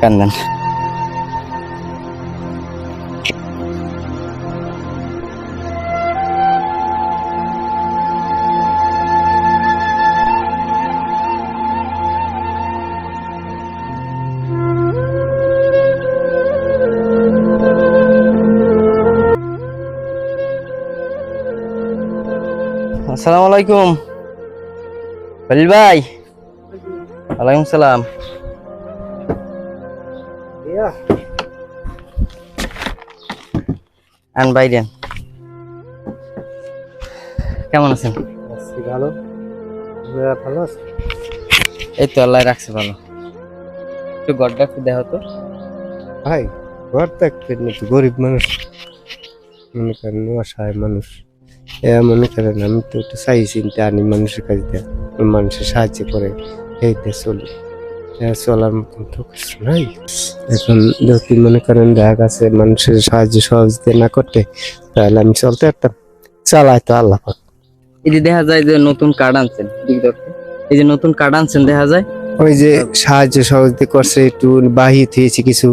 কান্দেন আসসালামু আলাইকুম খলিল ভাই ওয়ালাইকুম সালাম আন ভাই দেন কেমন আছেন? আছি ভালো। ভালো আছো এই তো আল্লাহ রাখছে ভালো। একটু গড্ডা একটু দেখো তো। ভাই ঘর থাকতেন একটু গরিব মানুষ। মনে করেন অসহায় মানুষ। এ মনে করেন আমি তো একটু চাই চিন্তা আনি মানুষের কাছে দেয়। মানুষের সাহায্য করে এই দিয়ে চলি চলার মতন তো কিছু নাই। এখন যদি মনে করেন দেখা গেছে মানুষের সাহায্য সহযোগিতা না করতে তাহলে আমি চলতে পারতাম। চালাই তো আল্লাহ। এই যে দেখা যায় যে নতুন কার্ড আনছেন এই যে নতুন কার্ড আনছেন দেখা যায়? ওই যে সাহায্য সহযোগিতা করছে একটু বাহি থিয়েছি কিছু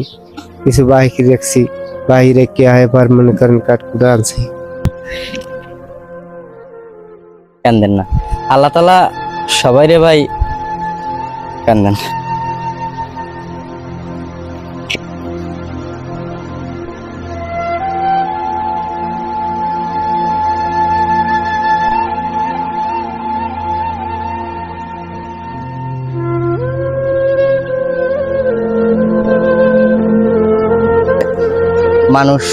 কিছু বাহিকে দেখছি। বাহিরে কে এবার মনে করেন কাঠকুড়া আনছি। কান্দেন না। আল্লাহ তালা সবাই রে ভাই কান্দেন। মানুষ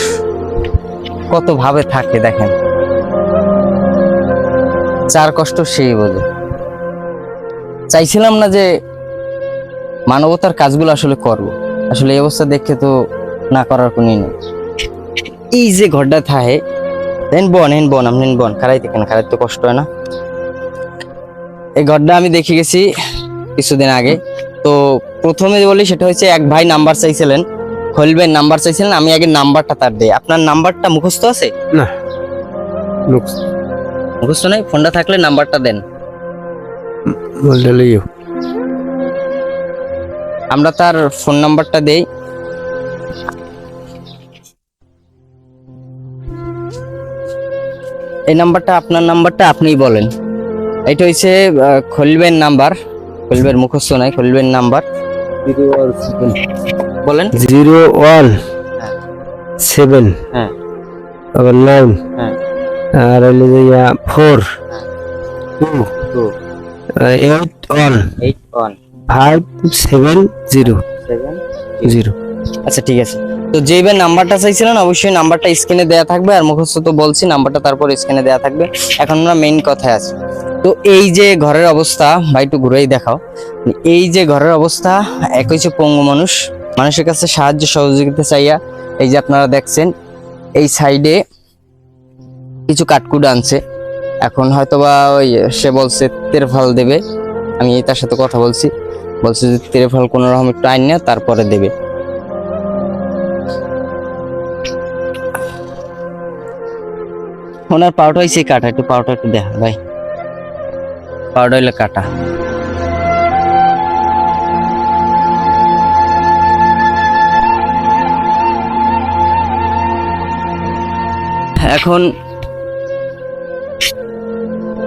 কত ভাবে থাকে দেখেন। চার কষ্ট সেই বোঝে। চাইছিলাম না যে মানবতার কাজগুলো আসলে করব। আসলে এই অবস্থা দেখে তো না করার কোনো নেই। এই যে ঘরটা থাহে হেন বন হেন বন, আপনি বন খারাইতে কেন? খারাই তো কষ্ট হয় না। এই ঘরটা আমি দেখে গেছি কিছুদিন আগে। তো প্রথমে বলি সেটা হচ্ছে এক ভাই নাম্বার চাইছিলেন। ভাই নাম্বার চাইছিলেন আমি আগে নাম্বারটা তার দেই। আপনার নাম্বারটা মুখস্থ আছে? না মুখস্থ। নেই? ফোনটা থাকলে নাম্বারটা দেন। আমরা তার ফোন নাম্বারটা দেই। এই নাম্বারটা আপনার নাম্বারটা আপনিই বলেন। এটা হচ্ছে খলিবের নাম্বার। খলিবের মুখস্থ নাই খলিবের নাম্বার। বলেন। জিরো ওয়ান সেভেন হ্যাঁ। আবার নাইন হ্যাঁ। আর হলো যে ইয়া four two two. Eight one. Eight one. Five seven zero. Seven zero. আচ্ছা ঠিক আছে। তো যেই ভাই নাম্বারটা চাইছিলেন অবশ্যই নাম্বারটা স্ক্রিনে দেয়া থাকবে আর মুখস্থ তো বলছি নাম্বারটা তারপর স্ক্রিনে দেয়া থাকবে। এখন আমরা মেইন কথায় আছি। তো এই যে ঘরের অবস্থা ভাই একটু ঘুরেই দেখাও। এই যে ঘরের অবস্থা এক হচ্ছে পঙ্গু মানুষ মানুষের কাছে সাহায্য সহযোগিতা চাইয়া, এই যে আপনারা দেখছেন, এই সাইডে কিছু কাঠকুড আনছে। এখন হয়তোবা ওই সে বলছে তেরফাল দেবে। আমি তার সাথে কথা বলছি। বলছে যে তেরফাল কোনো রকম একটু আইন না, তারপরে দেবে। ওনার পাউটা হয়েছে কাটা একটু পাউটা একটু দেখা ভাই। পাউডার হইলে কাটা এখন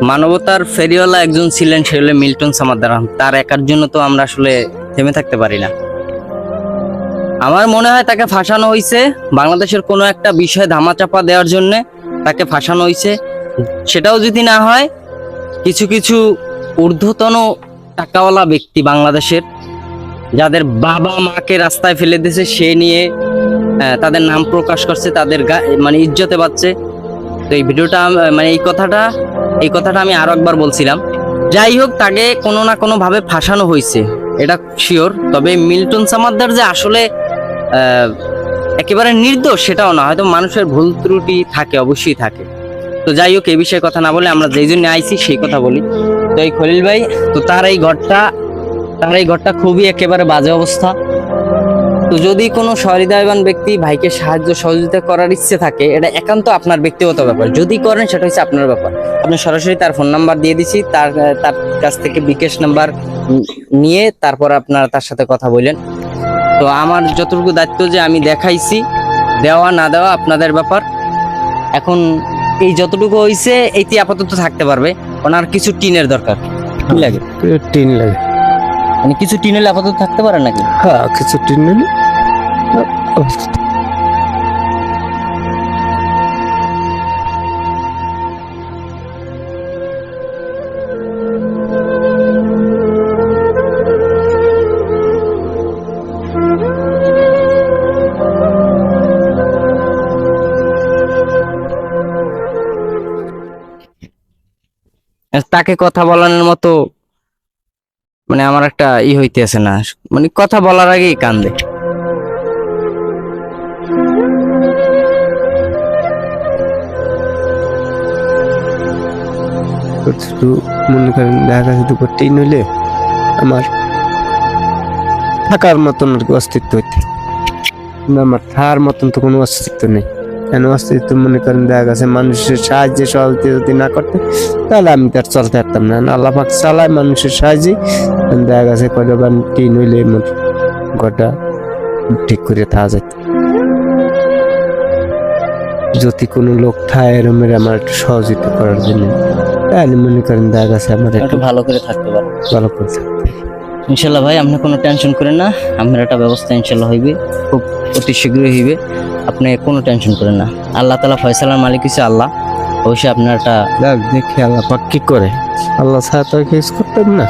মানবতার ফেরিওয়ালা একজন ছিলেন, সে হলো মিল্টন সামাদ্দার তার একার জন্য তো আমরা আসলে থেমে থাকতে পারি না। আমার মনে হয় তাকে ফাঁসানো হয়েছে বাংলাদেশের কোনো একটা বিষয় ধামাচাপা দেওয়ার জন্য তাকে ফাঁসানো হয়েছে সেটাও যদি না হয়, কিছু কিছু ঊর্ধ্বতন টাকাওয়ালা ব্যক্তি বাংলাদেশের, যাদের বাবা মাকে রাস্তায় ফেলে দিয়েছে, সে নিয়ে তাদের নাম প্রকাশ করছে, তাদের মানে ইজ্জতে পাচ্ছে তো এই ভিডিওটা মানে এই কথাটা এই কথাটা আমি আরও একবার বলছিলাম। যাই হোক, তাকে কোনো না কোনো ভাবে ফাঁসানো হয়েছে, এটা শিওর তবে মিল্টন সামাদ্দার যে আসলে একেবারে নির্দোষ, সেটাও না, হয়তো মানুষের ভুল ত্রুটি থাকে, অবশ্যই থাকে। তো যাই হোক এই বিষয়ে কথা না বলে আমরা যেই জন্য আইছি, সেই কথা বলি। তো এই খলিল ভাই, তো তার এই ঘরটা, তার এই ঘরটা খুবই একেবারে বাজে অবস্থা। তো যদি কোনো সহৃদয়বান ব্যক্তি ভাইকে সাহায্য সহযোগিতা করার ইচ্ছে থাকে, এটা একান্ত আপনার ব্যক্তিগত ব্যাপার। যদি করেন, সেটা হচ্ছে আপনার ব্যাপার। আপনি সরাসরি তার ফোন নাম্বার দিয়ে দিছি, তার তার কাছ থেকে বিকাশ নাম্বার নিয়ে তারপর আপনারা তার সাথে কথা বললেন। তো আমার যতটুকু দায়িত্ব যে আমি দেখাইছি, দেওয়া না দেওয়া আপনাদের ব্যাপার। এখন এই যতটুকু হইছে এইটি আপাতত থাকতে পারবে। ওনার কিছু টিনের দরকার। লাগে? টিন লাগে। মানে কিছু টিন হলে আপাতত থাকতে পারে নাকি? হ্যাঁ কিছু টিন নিলে তাকে কথা বলানোর মতো মানে আমার একটা ই হইতেছে না। মানে কথা বলার আগেই কান্দে। শুধু মনে করেন দেখা দুটো টিন হইলে আমার থাকার মতন আর কি অস্তিত্ব হইতে। আমার থাকার মতন তো কোনো অস্তিত্ব নেই। কেন অস্তিত্ব মনে করেন দেখা গেছে মানুষের সাহায্যে সহজে যদি না করতে তাহলে আমি তার চলতে পারতাম না। আল্লাপাক চালায় মানুষের সাহায্যে। দেখা গেছে কয়টা টিন হইলে ঘরটা ঠিক করে থাকা যেত যদি কোনো লোক থায় এরমের আমার একটু সহযোগিতা করার জন্য। তাহলে মনে করেন দেখা গেছে আমার একটু ভালো করে থাকতে পারে। ভালো করে থাকতে ইনশাল্লাহ ভাই আপনি কোনো টেনশন করেন না। আপনার একটা ব্যবস্থা ইনশাল্লাহ হইবে। খুব অতি শীঘ্রই হইবে। আপনি কোনো টেনশন করেন না। আল্লাহ তালা ফয়সালার মালিক হচ্ছে আল্লাহ। অবশ্যই আপনার একটা দেখ আল্লাহ পাক কি করে। আল্লাহ ছাড়া তো কিছু করতে হবে না।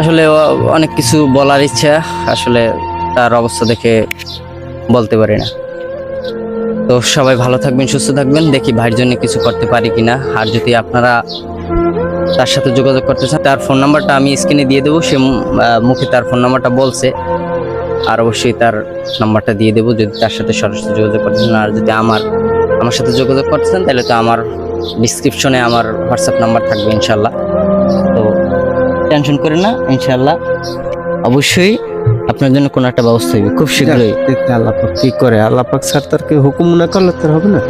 আসলে অনেক কিছু বলার ইচ্ছা আসলে তার অবস্থা দেখে বলতে পারি না। তো সবাই ভালো থাকবেন, সুস্থ থাকবেন। দেখি ভাইয়ের জন্য কিছু করতে পারি কিনা। আর যদি আপনারা তার সাথে যোগাযোগ করতে চান, তার ফোন নাম্বারটা আমি স্ক্রিনে দিয়ে দেবো। সে মুখে তার ফোন নাম্বারটা বলছে। আর অবশ্যই তার নাম্বারটা দিয়ে দেবো যদি তার সাথে সরাসরি যোগাযোগ করতে চান। আর যদি আমার আমার সাথে যোগাযোগ করতে চান, তাহলে তো আমার ডিসক্রিপশনে আমার হোয়াটসঅ্যাপ নাম্বার থাকবে ইনশাল্লাহ তো টেনশন করে না ইনশাল্লাহ অবশ্যই আপনার জন্য কোনো একটা ব্যবস্থা হবে খুব শীঘ্রই। আল্লাপাক আল্লাহ পাক। কি করে? আল্লাহ পাক ছাড়া তার কে হুকুম না করলে তার হবে না।